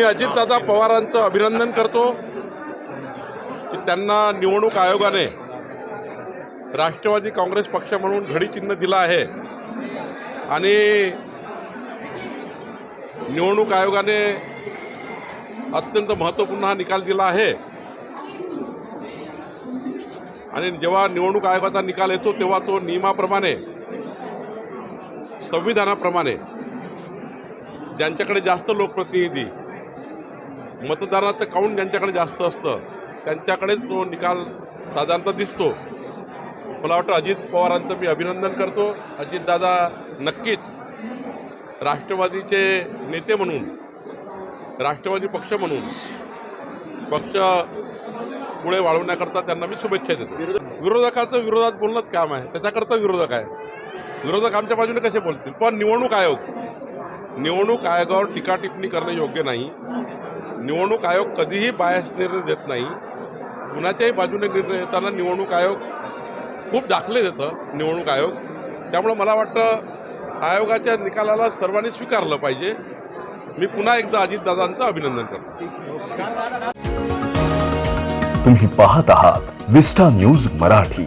मी अजितदादा पवारांचं अभिनंदन करतो की त्यांना निवडणूक आयोगाने राष्ट्रवादी काँग्रेस पक्ष म्हणून घडी चिन्ह दिलं आहे. आणि निवडणूक आयोगाने अत्यंत महत्त्वपूर्ण हा निकाल दिला आहे. आणि जेव्हा निवडणूक आयोगाचा निकाल येतो तेव्हा तो नियमाप्रमाणे संविधानाप्रमाणे ज्यांच्याकडे जास्त लोकप्रतिनिधी मतदानाचं काउंट ज्यांच्याकडे जास्त असतं त्यांच्याकडेच तो निकाल साधारणतः दिसतो. मला वाटतं अजित पवारांचं मी अभिनंदन करतो. अजितदादा नक्कीच राष्ट्रवादीचे नेते म्हणून राष्ट्रवादी पक्ष म्हणून पक्ष पुढे वाढवण्याकरता त्यांना मी शुभेच्छा देतो. विरोधकाचं विरोधात बोलणंच काम आहे. त्याच्याकरता विरोधक आहे. विरोधक आमच्या बाजूने कसे बोलतील? पण निवडणूक आयोग निवडणूक आयोगावर टीका टिप्पणी करणं योग्य नाही. निवडणूक आयोग कधीही बायस निर्णय देत नाही. कुणाच्याही बाजूने निर्णय देताना निवडणूक आयोग खूप दाखले देतं निवडणूक आयोग. त्यामुळं मला वाटतं आयोगाच्या निकालाला सर्वांनी स्वीकारलं पाहिजे. मी पुन्हा एकदा अजितदादांचं अभिनंदन करतो. तुम्ही पाहत आहात विस्टा न्यूज मराठी.